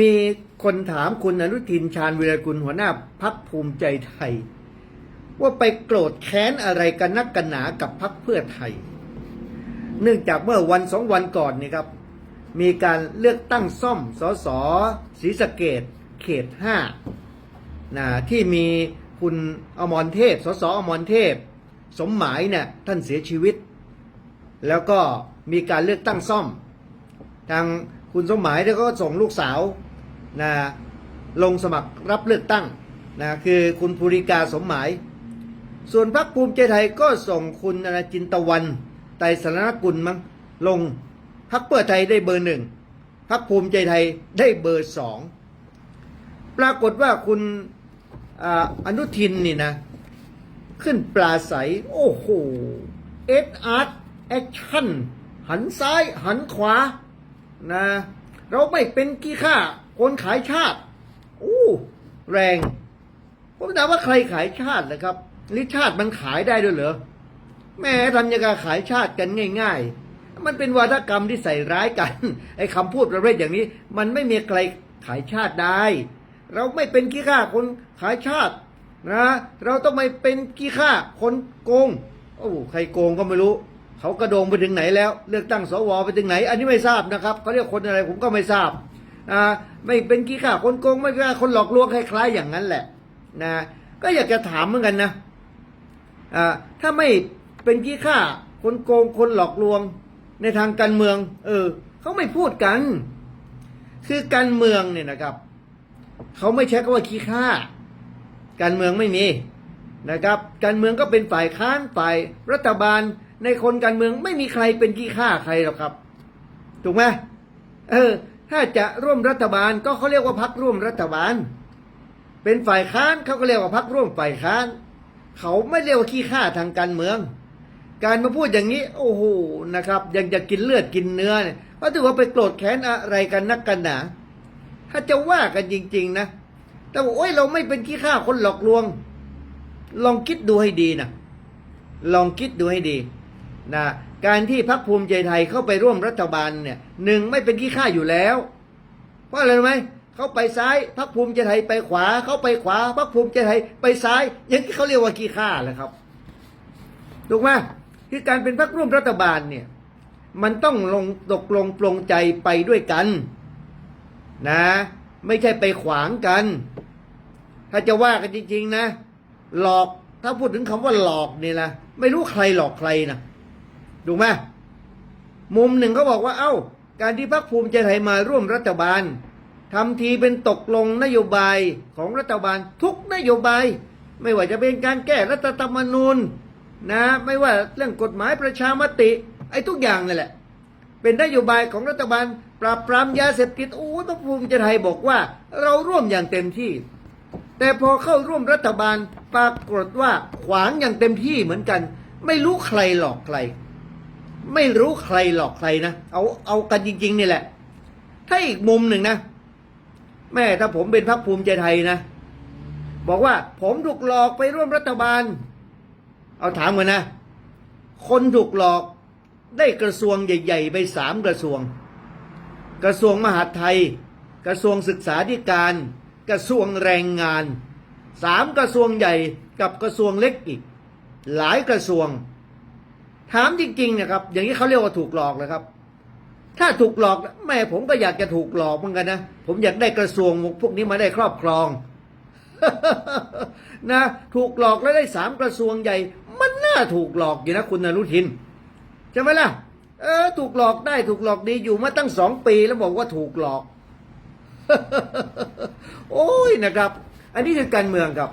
มีคนถามคุณอนุทินชาญวิรกุลหัวหน้าพักภูมิใจไทย ว่าไปโกรธแค้นอะไรกันนักกันหนากับพักเพื่อไทย เนื่องจากเมื่อวันสองวันก่อนนี่ครับ มีการเลือกตั้งซ่อมสสศรีสะเกดเขตห้านะที่มีคุณอมรเทพ สสอมรเทพ สมหมายเนี่ยท่านเสียชีวิต แล้วก็มีการเลือกตั้งซ่อมทาง คุณสมหมายเนี่ยก็ส่งลูกสาวนะลงสมัครรับเลือกตั้งนะคือคุณภูริกาสมหมาย ส่วนพรรคภูมิใจไทยก็ส่งคุณอนาจินตะวันไตรสรณกุลมั้งลงพรรคเพื่อไทยได้เบอร์หนึ่งพรรคภูมิใจไทยได้เบอร์สองปรากฏว่าคุณออนุทินนี่นะ ขึ้นปลาใส โอ้โหเอ็ดอาร์ตแอคชั่น หันซ้ายหันขวา นะ เราไม่เป็นกี้ข้าคนขายชาติอู้แรง ผมถามว่าใครขายชาตินะครับนี่ชาติมันขายได้ด้วยเหรอแม่ทำยังไงขายชาติกันง่าย ๆ มันเป็นวาทกรรมที่ใส่ร้ายกันไอ้คำพูดประเภทอย่างนี้ มันไม่มีใครขายชาติได้ เราไม่เป็นขี้ข้าคนขายชาตินะ เราต้องไม่เป็นขี้ข้าคนโกงโอ้ใครโกงก็ไม่รู้ เขากระโดงไปถึงไหนแล้ว เลือกตั้งสวไปถึงไหน อันนี้ไม่ทราบนะครับเขาเรียกคนอะไรผมก็ไม่ทราบอ่าไม่เป็นขี้ข้าคนโกงไม่เป็นคนหลอกลวงคล้ายๆอย่างนั้นแหละนะก็อยากจะถามเหมือนกันนะอ่าถ้าไม่เป็นขี้ข้าคนโกงคนหลอกลวงในทางการเมือง เออเขาไม่พูดกัน คือการเมืองเนี่ยนะครับเขาไม่ใช้คำว่าขี้ข้าการเมืองไม่มีนะครับ การเมืองก็เป็นฝ่ายค้านฝ่ายรัฐบาล ในคนการเมืองไม่มีใครเป็นขี้ข้าใครหรอกครับ ถูกไหมเออ ถ้าจะร่วมรัฐบาลก็เขาเรียกว่าพักร่วมรัฐบาล เป็นฝ่ายค้านเขาก็เรียกว่าพักร่วมฝ่ายค้าน เขาไม่เรียกว่าขี้ข้าทางการเมือง การมาพูดอย่างนี้ โอ้โหนะครับ ยังจะกินเลือดกินเนื้อเนี่ยก็ถือว่าไปโกรธแค้นอะไรกันนักกันหนาถ้าจะว่ากันจริง ๆ นะแต่บอกโอ้ยเราไม่เป็นขี้ข้าคนหลอกลวง ลองคิดดูให้ดีนะลองคิดดูให้ดี นะการที่พรรคภูมิใจไทยเข้าไปร่วมรัฐบาลเนี่ยหนึ่งไม่เป็นขี้ข้าอยู่แล้ว เพราะอะไรรู้ไหมเขาไปซ้ายพรรคภูมิใจไทยไปขวาเขาไปขวาพรรคภูมิใจไทยไปซ้ายอย่างที่เขาเรียกว่าขี้ข้าแหละครับถูกไหมคือการเป็นพรรคร่วมรัฐบาลเนี่ยมันต้องลงตกลงปลงใจไปด้วยกันนะ ไม่ใช่ไปขวางกัน ถ้าจะว่ากันจริง ๆ นะ หลอกถ้าพูดถึงคำว่าหลอกนี่นะไม่รู้ใครหลอกใครนะ ถูกไหมมุมหนึ่งเขาบอกว่า เอ้า การที่พรรคภูมิใจไทยมาร่วมรัฐบาลทำทีเป็นตกลงนโยบายของรัฐบาลทุกนโยบาย ไม่ว่าจะเป็นการแก้รัฐธรรมนูญนะ ไม่ว่าเรื่องกฎหมายประชามติ ไอ้ทุกอย่างนั่นแหละ เป็นนโยบายของรัฐบาล ปราบปรามยาเสพติดโอ้พรรคภูมิใจไทยบอกว่า เราร่วมอย่างเต็มที่ แต่พอเข้าร่วมรัฐบาลปรากฏว่าขวางอย่างเต็มที่เหมือนกัน ไม่รู้ใครหลอกใคร ไม่รู้ใครหลอกใครนะเอาเอากันจริง ๆ นี่แหละ ถ้าอีกมุมหนึ่งนะ แม่ถ้าผมเป็นพรรคภูมิใจไทยนะ บอกว่าผมถูกหลอกไปร่วมรัฐบาล เอาถามกันนะ คนถูกหลอกได้กระทรวงใหญ่ ๆ ไปสามกระทรวง กระทรวงมหาดไทย กระทรวงศึกษาธิการ กระทรวงแรงงานสามกระทรวงใหญ่กับกระทรวงเล็กอีก หลายกระทรวง ถามจริงๆนะครับ อย่างนี้เขาเรียกว่าถูกหลอกเลยครับ ถ้าถูกหลอกแม่ผมก็อยากจะถูกหลอกเหมือนกันนะ ผมอยากได้กระทรวงพวกนี้มาได้ครอบครอง นะ ถูกหลอกแล้วได้สามกระทรวงใหญ่ มันน่าถูกหลอกอยู่นะคุณอนุทินใช่ไหมล่ะ เออ ถูกหลอกได้ถูกหลอกดีอยู่มาตั้งสองปีแล้วบอกว่าถูกหลอก โอ้ยนะครับ อันนี้คือการเมืองครับ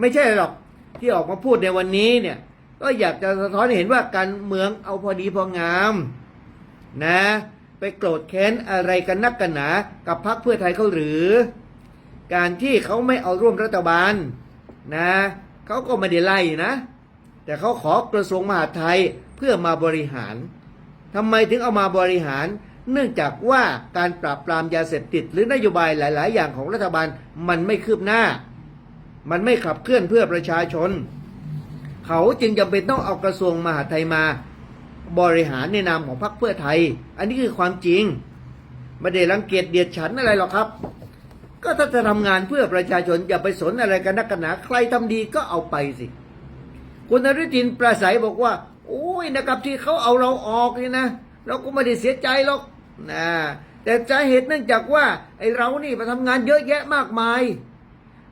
ไม่ใช่หรอกที่ออกมาพูดในวันนี้เนี่ย ก็อยากจะสะท้อนเห็นว่าการเมืองเอาพอดีพองาม นะ ไปโกรธแค้นอะไรกันนักกันหนากับพรรคเพื่อไทยเขาหรือ การที่เขาไม่เอาร่วมรัฐบาล นะเขาก็ไม่ได้ไล่นะ แต่เขาขอกระทรวงมหาดไทยเพื่อมาบริหารทำไมถึงเอามาบริหาร เนื่องจากว่าการปราบปรามยาเสพติด หรือนโยบายหลาย ๆ อย่างของรัฐบาลมันไม่คืบหน้า มันไม่ขับเคลื่อนเพื่อประชาชน เขาจึงจำเป็นต้องเอากระทรวงมหาดไทยมา บริหารในนามของพรรคเพื่อไทย อันนี้คือความจริงไม่ได้รังเกียจเดียดฉันอะไรหรอกครับ ก็ถ้าจะทำงานเพื่อประชาชนอย่าไปสนอะไรกันนักกันหนาใครทำดีก็เอาไปสิคุณนฤทินประสัยบอกว่าโอ้ยนะครับที่เขาเอาเราออกนี่นะเราก็ไม่ได้เสียใจหรอกนะแต่สาเหตุเนื่องจากว่าไอเรานี่มาทำงานเยอะแยะมากมาย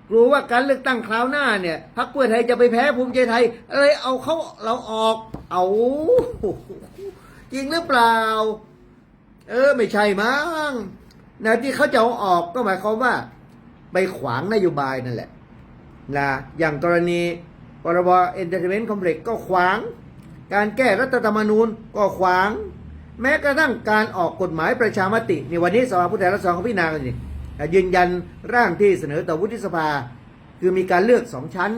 กลัวว่าการเลือกตั้งคราวหน้าเนี่ยพรรคเพื่อไทยจะไปแพ้ภูมิใจไทยเลยเอาเขาเราออก เอาจริงหรือเปล่า เออ ไม่ใช่มั้งนะที่เขาจะเอาออกก็หมายความว่า ไปขวางนโยบายนั่นแหละนะอย่างกรณีพรบเอนเตอร์เทนเมนต์คอมเพล็กก็ขวาง การแก้รัฐธรรมนูญก็ขวาง แม้กระทั่งการออกกฎหมายประชามติในวันนี้สภาผู้แทนราษฎรเขาพิจารณากันนี่ยื ยืนยันร่างที่เสนอต่อวุฒิสภา คือมีการเลือกสองชั้น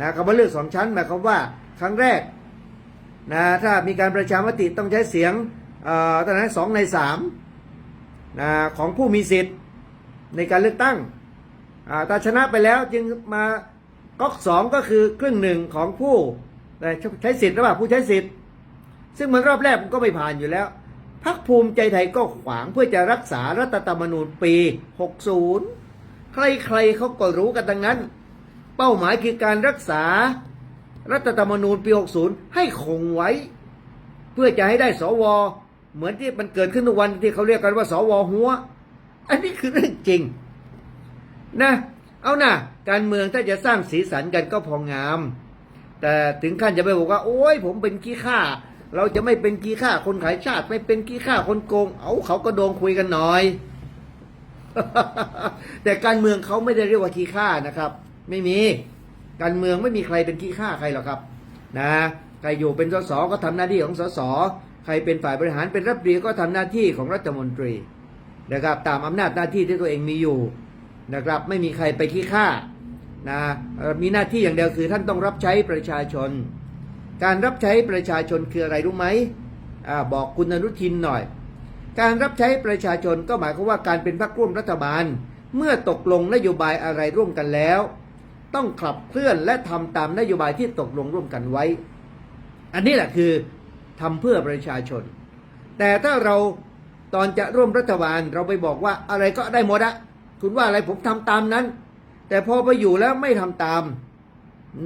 นะคำว่าเลือกสองชั้นหมายความว่าครั้งแรกนะถ้ามีการประชามติต้องใช้เสียงอ่อตอนนั้นสองในสามนะของผู้มีสิทธิ์ในการเลือกตั้งอ่าถ้าชนะไปแล้วจึงมาก๊อกสองก็คือครึ่งหนึ่งของผู้ใช้สิทธิ์หรือเปล่าผู้ใช้สิทธิ์ ซึ่งมันรอบแรกมันก็ไม่ผ่านอยู่แล้ว พักภูมิใจไทยก็ขวางเพื่อจะรักษารัฐธรรมนูญปี 60 ใครๆเขาก็รู้กันดังนั้น เป้าหมายคือการรักษารัฐธรรมนูญปี 60 ให้คงไว้ เพื่อจะให้ได้สว เหมือนที่มันเกิดขึ้นทุกวันที่เขาเรียกกันว่า สวหัว อันนี้คือเรื่องจริง นะ เอานะการเมืองถ้าจะสร้างสีสันกันก็พองาม แต่ถึงขั้นจะไปบอกว่า โอ้ยผมเป็นขี้ข้า เราจะไม่เป็นขี้ข้าคนขายชาติ ไม่เป็นขี้ข้าคนโกง เอาเขาก็โดงคุยกันหน่อย แต่การเมืองเขาไม่ได้เรียกว่าขี้ข้านะครับ ไม่มี การเมืองไม่มีใครเป็นขี้ข้าใครหรอกครับ นะใครอยู่เป็นสสก็ทำหน้าที่ของสสใครเป็นฝ่ายบริหารเป็นรัฐมนตรีก็ทำหน้าที่ของรัฐมนตรีนะครับตามอำนาจหน้าที่ที่ตัวเองมีอยู่นะครับ ไม่มีใครไปขี้ข้านะมีหน้าที่อย่างเดียวคือท่านต้องรับใช้ประชาชน การรับใช้ประชาชนคืออะไรรู้ไหมอบอกคุณอนุทินหน่อย การรับใช้ประชาชนก็หมายความว่าการเป็นพรรคร่วมรัฐบาล เมื่อตกลงนโยบายอะไรร่วมกันแล้ว ต้องขับเคลื่อนและทำตามนโยบายที่ตกลงร่วมกันไว้ อันนี้แหละคือทำเพื่อประชาชน แต่ถ้าเราตอนจะร่วมรัฐบาลเราไปบอกว่าอะไรก็ได้หมดอะคุณว่าอะไรผมทำตามนั้น แต่พอไปอยู่แล้วไม่ทำตาม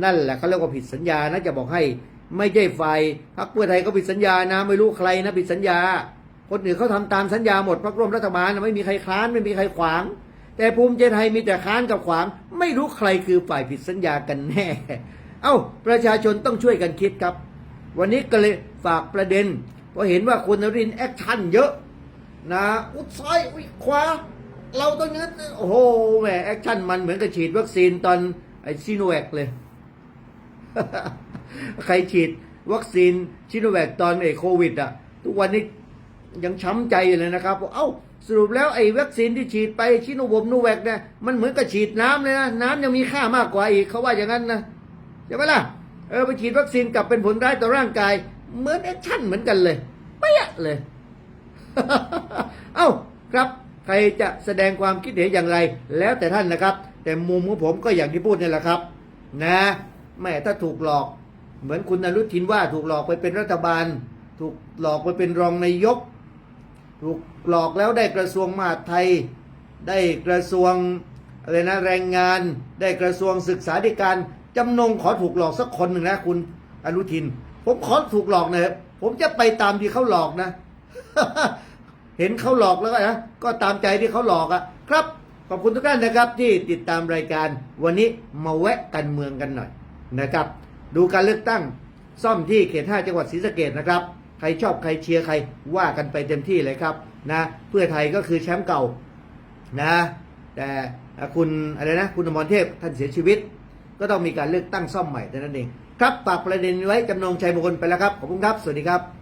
นั่นแหละเขาเรียกว่าผิดสัญญานะจะบอกให้ ไม่ใช่ไฟพรรคเพื่อไทยก็ผิดสัญญานะ ไม่รู้ใครนะผิดสัญญา คนอื่นเขาทำตามสัญญาหมดพรรคร่วมรัฐบาลนะไม่มีใครค้านไม่มีใครขวาง แต่ภูมิใจไทยมีแต่ค้านกับขวาง ไม่รู้ใครคือฝ่ายผิดสัญญากันแน่ เอ้า ประชาชนต้องช่วยกันคิดครับ วันนี้ก็เลยฝากประเด็นเพราะเห็นว่าคุณนรินแอคชั่นเยอะนะอุดซ้ายอุดขวาเราต้องย่างนั้นโอ้โหแหมแอคชั่นมันเหมือนกับฉีดวัคซีนตอนไอซีโนแวคเลย ใครฉีดวัคซีนชิโนแวคตอนไอ้โควิดอะ ทุกวันนี้ยังช้ำใจอยู่เลยนะครับว่าเอ้าสรุปแล้วไอ้วัคซีนที่ฉีดไปชิโนวมนูแวคเนี่ยมันเหมือนกับฉีดน้ำเลยนะน้ำยังมีค่ามากกว่าอีกเขาว่าอย่างนั้นนะใช่ไหมล่ะเออไปฉีดวัคซีนกลับเป็นผลร้ายต่อร่างกาย เหมือนแอคชั่นเหมือนกันเลยเป๊ะเลย เอ้าครับ ใครจะแสดงความคิดเห็นอย่างไร แล้วแต่ท่านนะครับ แต่มุมของผมก็อย่างที่พูดนี่แหละครับ นะแม่ถ้าถูกหลอก เหมือนคุณอนุทินว่าถูกหลอกไปเป็นรัฐบาล ถูกหลอกไปเป็นรองนายก ถูกหลอกแล้วได้กระทรวงมหาดไทย ได้กระทรวงอะไรนะแรงงาน ได้กระทรวงศึกษาธิการจำนงขอถูกหลอกสักคนหนึ่งนะคุณอนุทิน ผมขอถูกหลอกหน่อยผมจะไปตามที่เขาหลอกนะ เห็นเขาหลอกแล้วก็นะก็ตามใจที่เขาหลอกอะ ครับขอบคุณทุกท่านนะครับที่ติดตามรายการวันนี้มาแวะกันเมืองกันหน่อยนะครับ ดูการเลือกตั้งซ่อมที่เขตห้าจังหวัดศรีสะเกดนะครับ ใครชอบใครเชียร์ใครว่ากันไปเต็มที่เลยครับนะเพื่อไทยก็คือแชมป์เก่านะแต่คุณอะไรนะคุณอมรเทพท่านเสียชีวิต ก็ต้องมีการเลือกตั้งซ่อมใหม่เท่านั้นเองครับฝากประเด็นไว้จำนงชัยมงคลไปแล้วครับขอบคุณครับ สวัสดีครับ